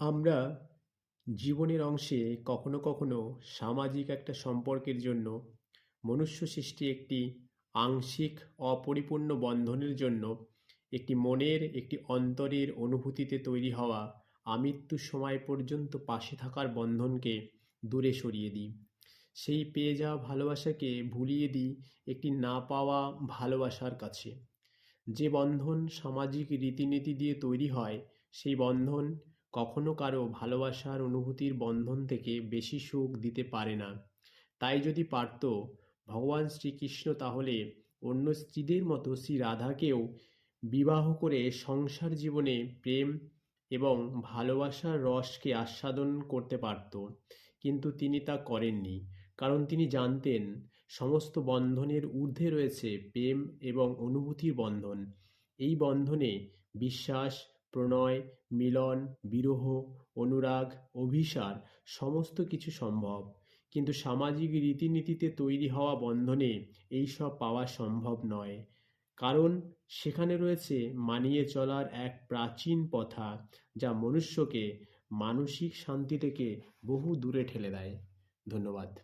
আমরা জীবনের অংশে কখনো কখনো সামাজিক একটা সম্পর্কের জন্য, মনুষ্য সৃষ্টি একটি আংশিক অপরিপূর্ণ বন্ধনের জন্য একটি মনের, একটি অন্তরের অনুভূতিতে তৈরি হওয়া আমৃত্যু সময় পর্যন্ত পাশে থাকার বন্ধনকে দূরে সরিয়ে দিই। সেই পেয়ে যাওয়া ভালোবাসাকে ভুলিয়ে দিই একটি না পাওয়া ভালোবাসার কাছে। যে বন্ধন সামাজিক রীতিনীতি দিয়ে তৈরি হয়, সেই বন্ধন কখনো কারও ভালোবাসার অনুভূতির বন্ধন থেকে বেশি সুখ দিতে পারে না। তাই যদি পারত, ভগবান শ্রীকৃষ্ণ তাহলে অন্য স্ত্রীদের মতো শ্রী রাধাকেও বিবাহ করে সংসার জীবনে প্রেম এবং ভালোবাসার রসকে আস্বাদন করতে পারত। কিন্তু তিনি তা করেননি। কারণ তিনি জানতেন, সমস্ত বন্ধনের ঊর্ধ্বে রয়েছে প্রেম এবং অনুভূতির বন্ধন। এই বন্ধনে বিশ্বাস প্রণয়, মিলন, বিরহ, অনুরাগ, অভিসার, সমস্ত কিছু সম্ভব। কিন্তু সামাজিক রীতিনীতিতে তৈরি হওয়া বন্ধনে এইসব পাওয়া সম্ভব নয়। কারণ সেখানে রয়েছে মানিয়ে চলার এক প্রাচীন প্রথা যা মনুষ্যকে মানসিক শান্তি থেকে বহু দূরে ঠেলে দেয়। ধন্যবাদ।